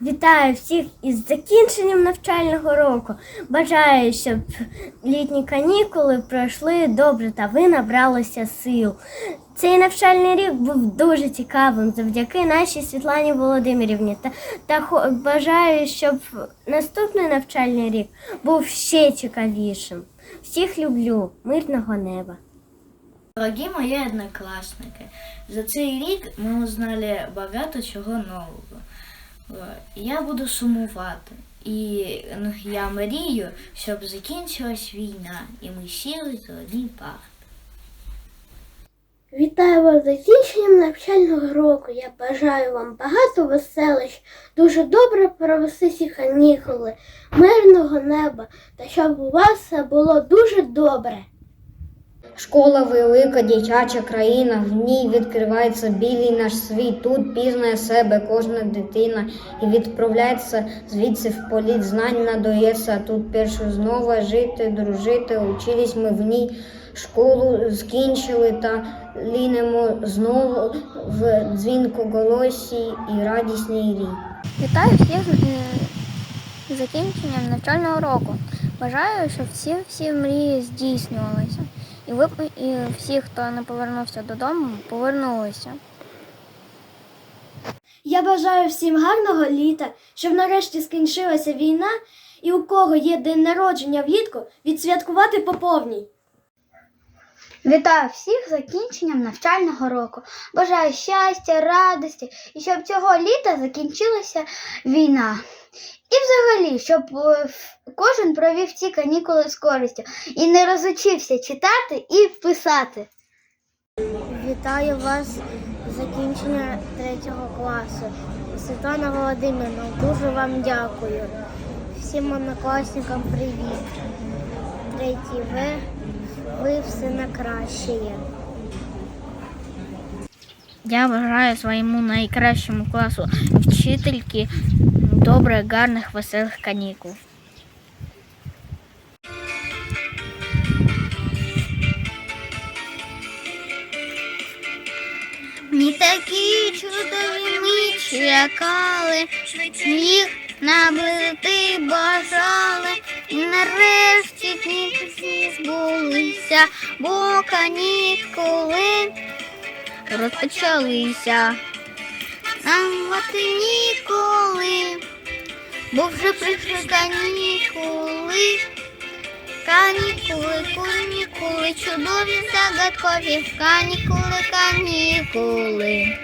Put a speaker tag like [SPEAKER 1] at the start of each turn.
[SPEAKER 1] Вітаю всіх із закінченням навчального року. Бажаю, щоб літні канікули пройшли добре та ви набралися сил. Цей навчальний рік був дуже цікавим завдяки нашій Світлані Володимирівні. Та, та бажаю, щоб наступний навчальний рік був ще цікавішим. Всіх люблю, мирного неба.
[SPEAKER 2] Дорогі мої однокласники, за цей рік ми узнали багато чого нового. Е, Я буду сумувати. І ну, я мрію, щоб закінчилась війна, і ми сіли за одній парти.
[SPEAKER 3] Вітаю вас закінченням навчального року. Я бажаю вам багато веселищ, дуже добре провести ці канікули, мирного неба та щоб у вас все було дуже добре.
[SPEAKER 4] Школа велика, дитяча країна, в ній відкривається білий наш світ. Тут пізнає себе кожна дитина і відправляється звідси в політ знань надається. Тут першу знову жити, дружити. Учились ми в ній, школу скінчили та лінемо знову в дзвінку голосі і радісній рік.
[SPEAKER 5] Вітаю всіх е, закінченням навчального року. Бажаю, щоб всі всі мрії здійснювалися. І ви і всі, хто не повернувся додому, повернулися.
[SPEAKER 3] Я бажаю всім гарного літа, щоб нарешті скінчилася війна і у кого є день народження влітку, відсвяткувати по повній.
[SPEAKER 6] Вітаю всіх закінченням навчального року. Бажаю щастя, радості і щоб цього літа закінчилася війна. І взагалі, щоб е, кожен провів ці канікули з користю і не розучився читати і писати.
[SPEAKER 3] Вітаю вас закінчення третього класу. Світлана Володимирівна, дуже вам дякую. Всім однокласникам привіт. Третій В, ви все на краще.
[SPEAKER 5] Я бажаю своєму найкращому класу вчительки добрих, гарних, веселих канікул. Ми такі чудові ми чекали, їх наблити бажали, канікули розпочалися. Нам мати ніколи, бо вже прийшли канікули. Канікули, канікули, чудові загадкові, канікули, канікули.